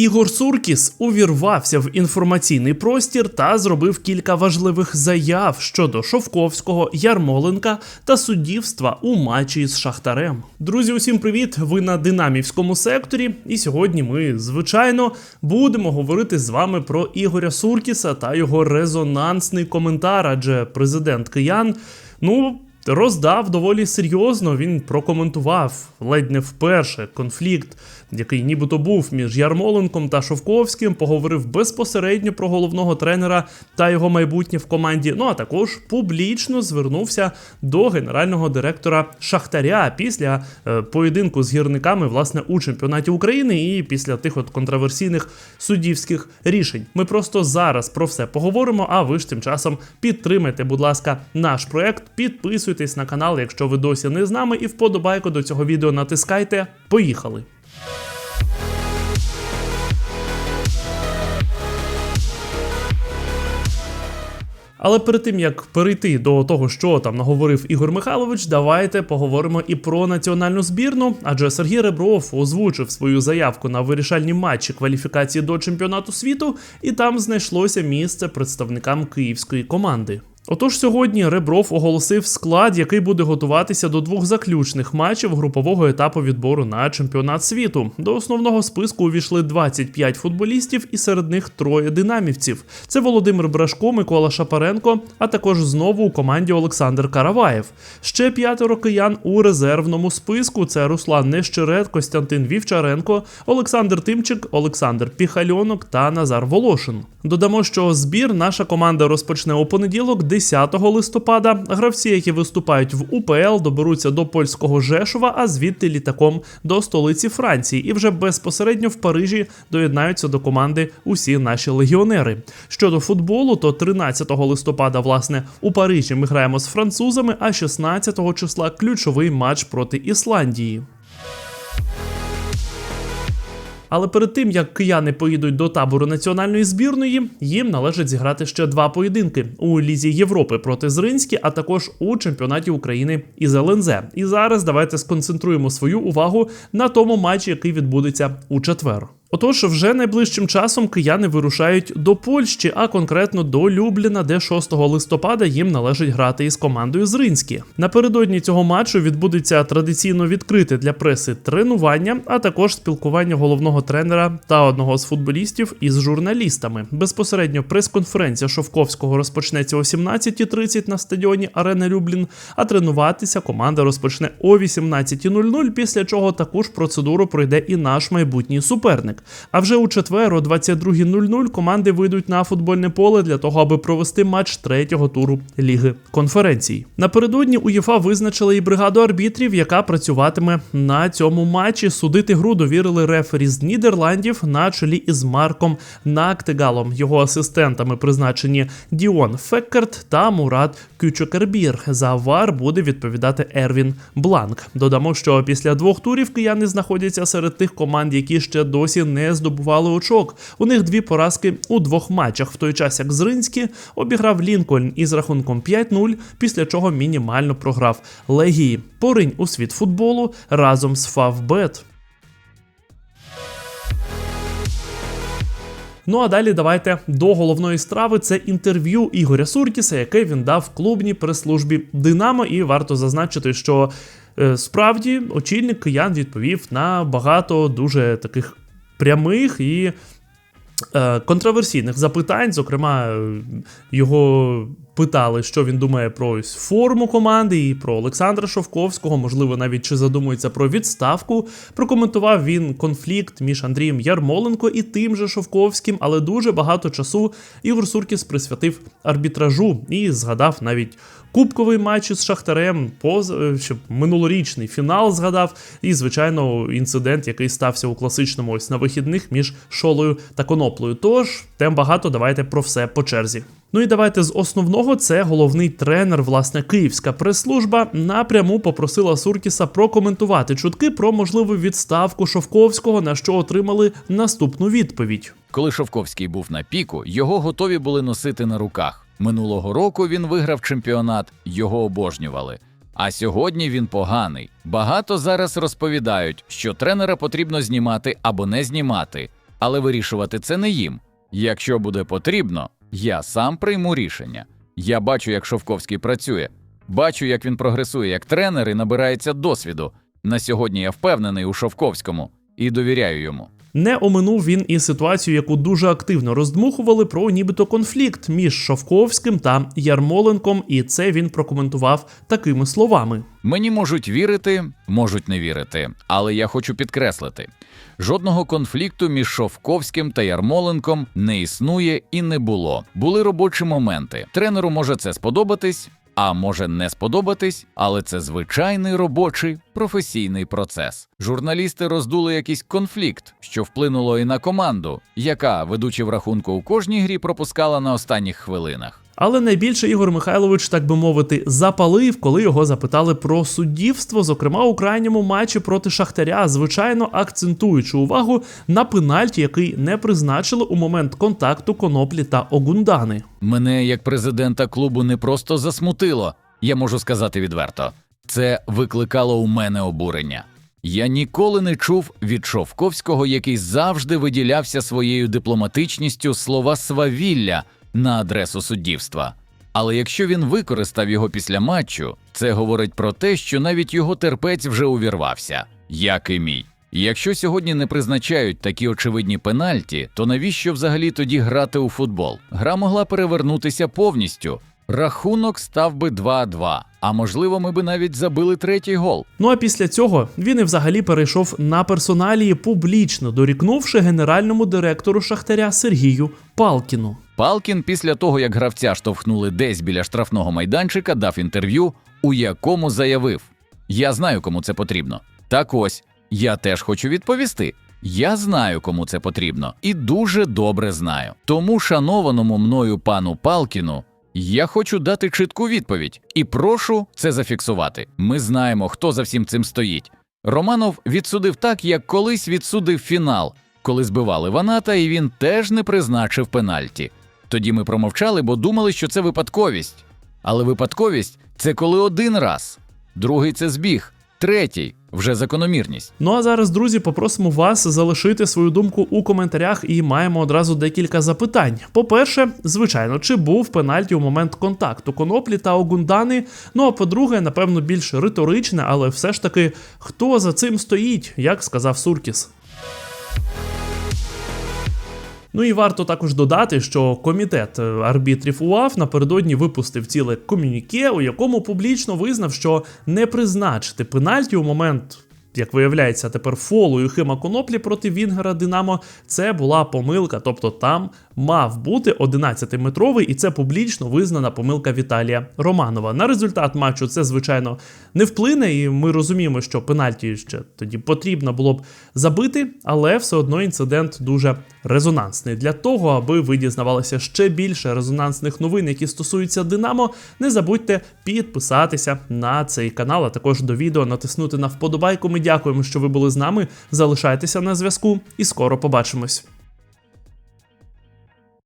Ігор Суркіс увірвався в інформаційний простір та зробив кілька важливих заяв щодо Шовковського, Ярмоленка та суддівства у матчі з Шахтарем. Друзі, усім привіт! Ви на динамівському секторі. І сьогодні ми, звичайно, будемо говорити з вами про Ігоря Суркіса та його резонансний коментар, адже президент Киян, ну. Роздав доволі серйозно. Він прокоментував ледь не вперше конфлікт, який нібито був між Ярмоленком та Шовковським. Поговорив безпосередньо про головного тренера та його майбутнє в команді. Ну а також публічно звернувся до генерального директора Шахтаря після е, поєдинку з гірниками, власне, у чемпіонаті України і після тих от контроверсійних суддівських рішень. Ми просто зараз про все поговоримо. А ви ж тим часом підтримайте, будь ласка, наш проект. Підписуйтесь на канал, якщо ви досі не з нами, і вподобайку до цього відео натискайте. Поїхали! Але перед тим як перейти до того, що там наговорив Ігор Михайлович, давайте поговоримо і про національну збірну. Адже Сергій Ребров озвучив свою заявку на вирішальні матчі кваліфікації до чемпіонату світу, і там знайшлося місце представникам київської команди. Отож, сьогодні Ребров оголосив склад, який буде готуватися до двох заключних матчів групового етапу відбору на чемпіонат світу. До основного списку увійшли 25 футболістів, і серед них троє динамівців. Це Володимир Брашко, Микола Шапаренко, а також знову у команді Олександр Караваєв. Ще п'ятеро киян у резервному списку: це Руслан Нещерет, Костянтин Вівчаренко, Олександр Тимчик, Олександр Піхальонок та Назар Волошин. Додамо, що збір наша команда розпочне у понеділок, 10 листопада. Гравці, які виступають в УПЛ, доберуться до польського Жешова, а звідти літаком до столиці Франції. І вже безпосередньо в Парижі доєднаються до команди усі наші легіонери. Щодо футболу, то 13 листопада, власне, у Парижі ми граємо з французами, а 16 числа ключовий матч проти Ісландії. Але перед тим як кияни поїдуть до табору національної збірної, їм належить зіграти ще два поєдинки у Лізі Європи проти Зринські, а також у чемпіонаті України із ЛНЗ. І зараз давайте сконцентруємо свою увагу на тому матчі, який відбудеться у четвер. Отож, вже найближчим часом кияни вирушають до Польщі, а конкретно до Любліна, де 6 листопада їм належить грати із командою Зринські. Напередодні цього матчу відбудеться традиційно відкрите для преси тренування, а також спілкування головного тренера та одного з футболістів із журналістами. Безпосередньо прес-конференція Шовковського розпочнеться о 17.30 на стадіоні Арена Люблін. А тренуватися команда розпочне о 18.00, після чого таку ж процедуру пройде і наш майбутній суперник. А вже у четвер, о 22.00 команди вийдуть на футбольне поле для того, аби провести матч третього туру Ліги конференцій. Напередодні УЄФА визначили і бригаду арбітрів, яка працюватиме на цьому матчі. Судити гру довірили рефері з Нідерландів на чолі із Марком Нактегалом. Його асистентами призначені Діон Феккерт та Мурат Кючокербір. За вар буде відповідати Ервін Бланк. Додамо, що після двох турів кияни знаходяться серед тих команд, які ще досі не здобували очок. У них дві поразки у двох матчах, в той час як Зринський обіграв Лінкольн із рахунком 5-0, після чого мінімально програв Легії. Поринь у світ футболу разом з Фавбет. Ну а далі давайте до головної страви. Це інтерв'ю Ігоря Суркіса, яке він дав клубній прес-службі Динамо. І варто зазначити, що е, справді очільник киян відповів на багато дуже таких прямих і е, контроверсійних запитань. Зокрема, е, його питали, що він думає про ось форму команди і про Олександра Шовковського, можливо, навіть чи задумується про відставку. Прокоментував він конфлікт між Андрієм Ярмоленко і тим же Шовковським, але дуже багато часу Ігор Суркіс присвятив арбітражу і згадав навіть. Кубковий матч з Шахтарем, поз... е, щоб минулорічний фінал згадав, і, звичайно, інцидент, який стався у класичному ось на вихідних між Шолою та Коноплею. Тож, тем багато, давайте про все по черзі. Ну і давайте з основного це головний тренер, власне, Київська прес-служба напряму попросила Суркіса прокоментувати чутки про можливу відставку Шовковського, на що отримали наступну відповідь. Коли Шовковський був на піку, його готові були носити на руках. Минулого року він виграв чемпіонат, його обожнювали. А сьогодні він поганий. Багато зараз розповідають, що тренера потрібно знімати або не знімати. Але вирішувати це не їм. Якщо буде потрібно, я сам прийму рішення. Я бачу, як Шовковський працює, бачу, як він прогресує як тренер і набирається досвіду. На сьогодні я впевнений у Шовковському і довіряю йому. Не оминув він і ситуацію, яку дуже активно роздмухували про нібито конфлікт між Шовковським та Ярмоленком, і це він прокоментував такими словами. Мені можуть вірити, можуть не вірити, але я хочу підкреслити: жодного конфлікту між Шовковським та Ярмоленком не існує і не було. Були робочі моменти. Тренеру може це сподобатись, а може не сподобатись, але це звичайний робочий професійний процес. Журналісти роздули якийсь конфлікт, що вплинуло і на команду, яка, ведучи в рахунку у кожній грі, пропускала на останніх хвилинах. Але найбільше Ігор Михайлович, так би мовити, запалив, коли його запитали про суддівство, зокрема у крайньому матчі проти Шахтаря, звичайно акцентуючи увагу на пенальті, який не призначили у момент контакту коноплі та Огундани. Мене як президента клубу не просто засмутило, я можу сказати відверто. Це викликало у мене обурення. Я ніколи не чув від Шовковського, який завжди виділявся своєю дипломатичністю слова свавілля на адресу суддівства. Але якщо він використав його після матчу, це говорить про те, що навіть його терпець вже увірвався, як і мій. Якщо сьогодні не призначають такі очевидні пенальті, то навіщо взагалі тоді грати у футбол? Гра могла перевернутися повністю. Рахунок став би 2-2, а можливо, ми би навіть забили третій гол. Ну а після цього він і взагалі перейшов на персоналії, публічно дорікнувши генеральному директору Шахтаря Сергію Палкіну. Палкін після того, як гравця штовхнули десь біля штрафного майданчика, дав інтерв'ю, у якому заявив: Я знаю, кому це потрібно. Так ось, я теж хочу відповісти. Я знаю, кому це потрібно, і дуже добре знаю. Тому, шанованому мною пану Палкіну, я хочу дати чітку відповідь і прошу це зафіксувати. Ми знаємо, хто за всім цим стоїть. Романов відсудив так, як колись відсудив фінал, коли збивали Ваната, і він теж не призначив пенальті. Тоді ми промовчали, бо думали, що це випадковість. Але випадковість це коли один раз, другий це збіг, третій вже закономірність. Ну а зараз, друзі, попросимо вас залишити свою думку у коментарях і маємо одразу декілька запитань. По-перше, звичайно, чи був пенальті у момент контакту коноплі та Огундани? Ну а по-друге, напевно, більш риторичне, але все ж таки, хто за цим стоїть, як сказав Суркіс. Ну і варто також додати, що комітет е, арбітрів УАФ напередодні випустив ціле комюніке, у якому публічно визнав, що не призначити пенальті у момент. Як виявляється, тепер фолу Юхима Коноплі проти Вінгера Динамо це була помилка, тобто там мав бути 11-метровий, і це публічно визнана помилка Віталія Романова. На результат матчу це, звичайно, не вплине, і ми розуміємо, що пенальті ще тоді потрібно було б забити, але все одно інцидент дуже резонансний. Для того, аби ви дізнавалися ще більше резонансних новин, які стосуються Динамо, не забудьте підписатися на цей канал, а також до відео натиснути на вподобайку. Ми дякуємо, що ви були з нами. Залишайтеся на зв'язку і скоро побачимось.